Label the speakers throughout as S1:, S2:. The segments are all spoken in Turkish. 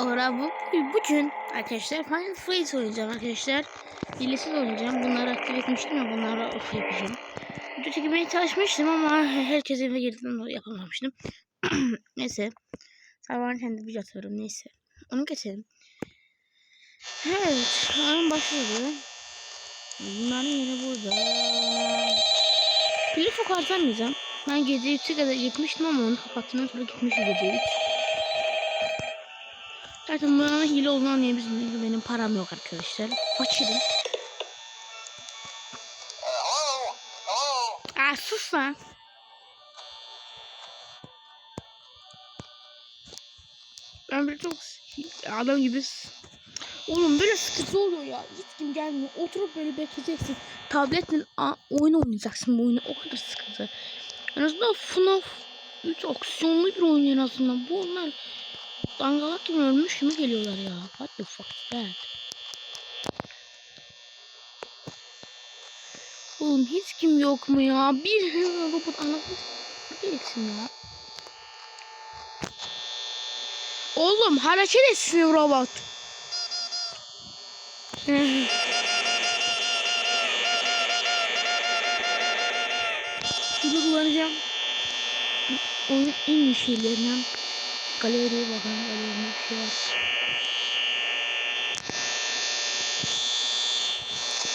S1: Ora bu bugün arkadaşlar Final Fight oynayacağım arkadaşlar. Hilesiz oynayacağım. Bunları aktif etmiştim ya bunları off yapacağım. Video çekmeye çalışmıştım ama herkes eve girdiğinden dolayı yapamamıştım. neyse. Sabahın kendi video atıyorum neyse. Onu geçelim. Evet. Oyun başladı. Bunların yeri burada. Pili çok harcamayacağım. Ben gece 3'e kadar gitmiştim ama onu kapattığımdan sonra gitmişim gece 3. Zaten bana hile olduğunu anlayabilirsiniz. Benim param yok arkadaşlar. Fakirim. Aa sus lan. Ben böyle çok adam gibi Oğlum böyle sıkıntı oluyor ya. Hiç kim gelmiyor. Oturup böyle bekleyeceksin. Tabletle oyun oynayacaksın bu oyunu. O kadar sıkıntı. En azından FNAF 3 aksiyonlu bir oyun en azından. Bu onlar dangalak gibi ölmüş gibi geliyorlar ya. What the fuck is that? Oğlum hiç kim yok mu ya? Bir robot anlatmak gereksin ya. Oğlum hareket etsin robot. Bunu kullanacağım. Onun en iyi şeylerinden galeriye bakalım galeride bir şey var.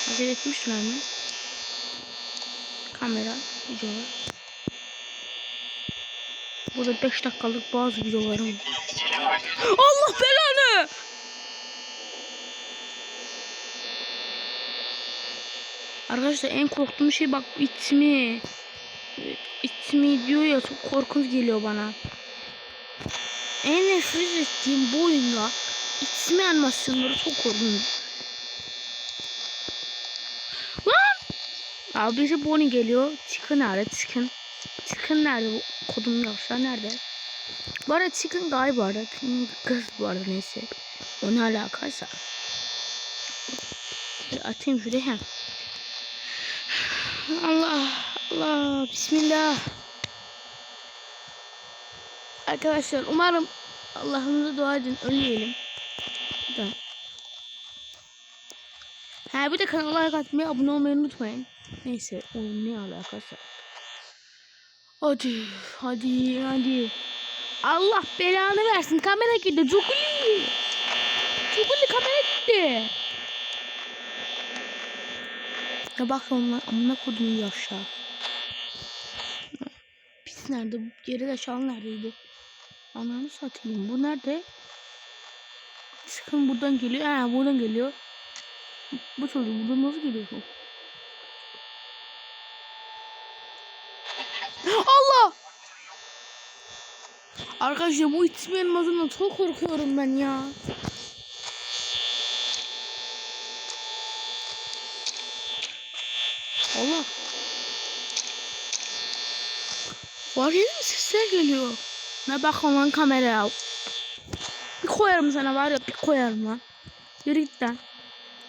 S1: Hareket etmişler mi? Kamera, videolar. Burada 5 dakikalık bazı videolarım. Allah belanı! Arkadaşlar en korktuğum şey bak itmi. İtmi diyor ya çok korkunç geliyor bana. En nefret ettiğim bu oyunda itmi animasyonları çok korkunç. Lan! Abi bize Bonnie geliyor. Chicken nerede? Chicken. Chicken nerede bu kodum yoksa nerede? Bu arada guy bu arada. Kız bu arada neyse. O ne alakaysa. Atayım şuraya. Allah Allah Bismillah. Arkadaşlar umarım Allah'ımıza dua edin ölmeyelim. Da. Ha bir de kanala like atmayı abone olmayı unutmayın. Neyse oyun ne alakası. Hadi hadi hadi. Allah belanı versin kamera gitti. Cukuli. Cukuli kamera gitti. Ya bak onlar amına kodum yavşağı. Pis nerede? Geri de şal neredeydi? Ananı satayım. Bu nerede? Sıkın buradan geliyor. Ha buradan geliyor. Bu çocuk buradan nasıl geliyor? Allah! Arkadaşlar bu itme elmasından çok korkuyorum ben ya. Allah. Var ya sesler geliyor. Ne bak lan kameraya. Bir koyarım sana var ya bir koyarım lan. Yürü git lan.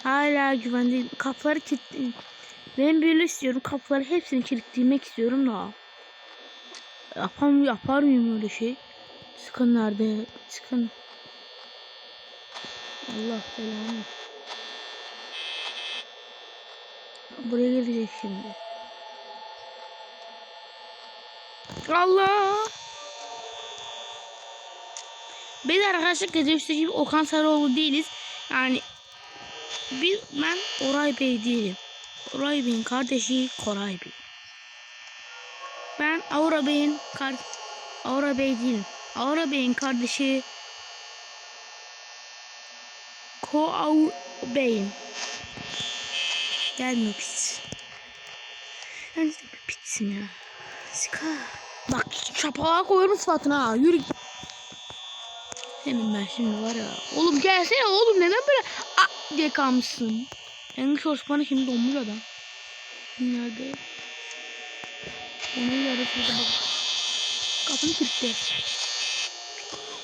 S1: Hala güvendeyim. Kapıları kilitleyin. Ben böyle istiyorum. Kapıları hepsini kilitleymek istiyorum da. Yapam yapar mıyım öyle şey? Çıkın nerede? Çıkın. Allah belanı. Buraya gelecek şimdi. Allah. Biz arkadaşlar gece üstü gibi Okan Sarıoğlu değiliz. Yani biz ben Oray Bey değilim. Oray Bey'in kardeşi Koray Bey. Ben Aura Bey'in kar Aura Bey değilim. Aura Bey'in kardeşi Koau Bey'im. Gelmiyor pis. Ben de bir pitsin ya. Sika. Bak çapağa koyarım sıfatına ha. Yürü. Senin ben şimdi var ya. Oğlum gelsene oğlum neden böyle a diye kalmışsın. Engin Shorts bana şimdi donmuş adam. Nerede? Onu yarı şurada bak. Kapını kilitle.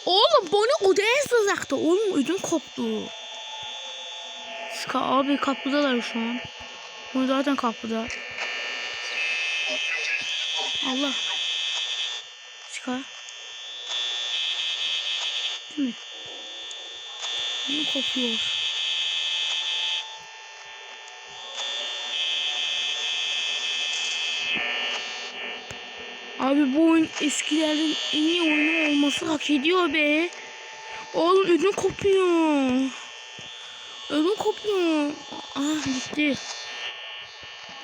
S1: Oğlum bunu odaya sızacaktı. Oğlum ödüm koptu. Ska abi kapıdalar şu an. Bunu zaten kapıda. Allah. Ska. Değil mi? Ne kopuyor? Abi bu oyun eskilerin en iyi oyunu olması hak ediyor be. Oğlum ödüm kopuyor. Ödüm kopuyor. Ah gitti.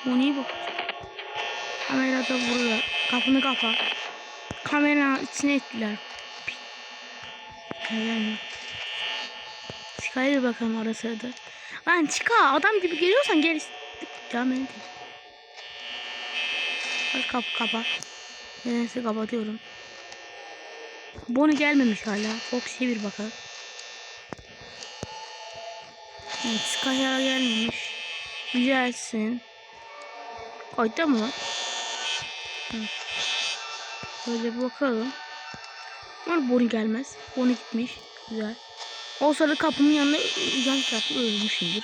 S1: Bu neye bak? Kamera da burada. Kapını kapa. Kamera içine ettiler. Gelme. Çıkayır bakalım ara sırada. Lan çıka adam gibi geliyorsan gel. Devam edin. Hadi kapı kapa. Neyse kapatıyorum. Bonu gelmemiş hala. Foxy'ye bir bakalım. Evet, Sky'a gelmemiş. Gelsin. Kayıtta mı? Hı. Böyle bakalım. Umarım Boni gelmez. Boni gitmiş. Güzel. O sırada kapımın yanında yan tarafta ölmüşümdür.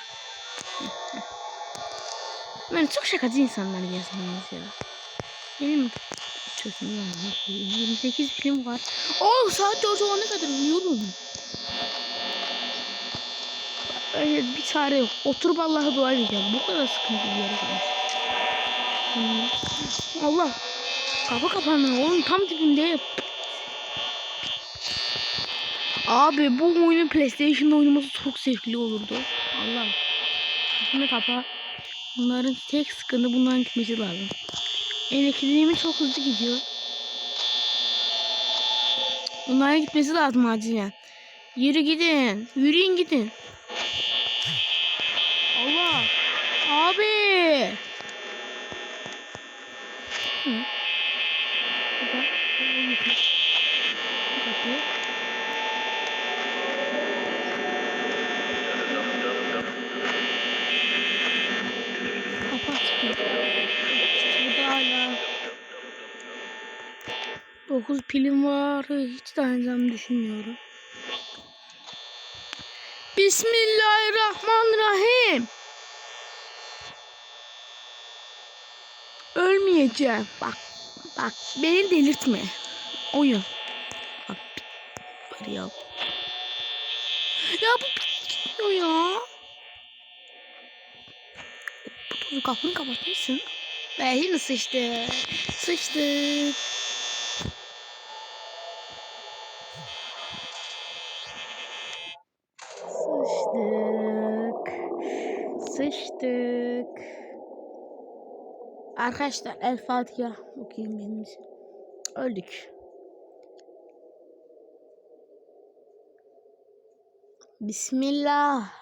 S1: Ben çok şakacı insanlar yazmanız ya. Benim yani 28 film var. Oh saat 4 olana kadar uyuyorum. Öyle bir çare yok. Oturup Allah'a dua edeceğim. Bu kadar sıkıntı bir yere gelmiş. Hmm. Allah. Kapı kapanıyor. Oğlum tam dibinde. Abi bu oyunu PlayStation'da oynaması çok zevkli olurdu. Allah. Kapını kapa. Bunların tek sıkıntı bunların gitmesi lazım. Elektriğimi çok hızlı gidiyor. Bunların gitmesi lazım acilen. Yürü gidin. Yürüyün gidin. Allah. Abi. Hı. Bu da. Bu yeter. Bu kapıyı. Kapat. Burada hala 9 pilim var. Hiç dayanacağımı düşünmüyorum. Bismillahirrahmanirrahim. Ölmeyeceğim. Bak. Bak. Beni delirtme. Oyun. Bak. Var ya. Ya bu gitmiyor ya. Bu kapını kapatmışsın. Ve yine sıçtı. Sıçtık. Sıçtık. Arkadaşlar El Fatiha okuyayım benim için. Öldük. Bismillah.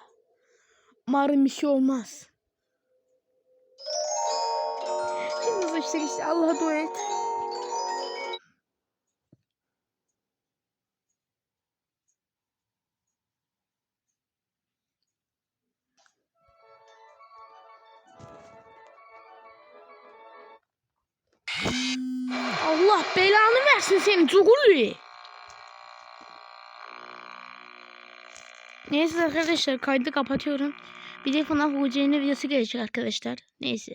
S1: Umarım bir şey olmaz. Şimdi sıçtık işte Allah'a dua et. Allah belanı versin seni Cugulli. Neyse arkadaşlar kaydı kapatıyorum. Bir de FNAF UC'nin videosu gelecek arkadaşlar. Neyse.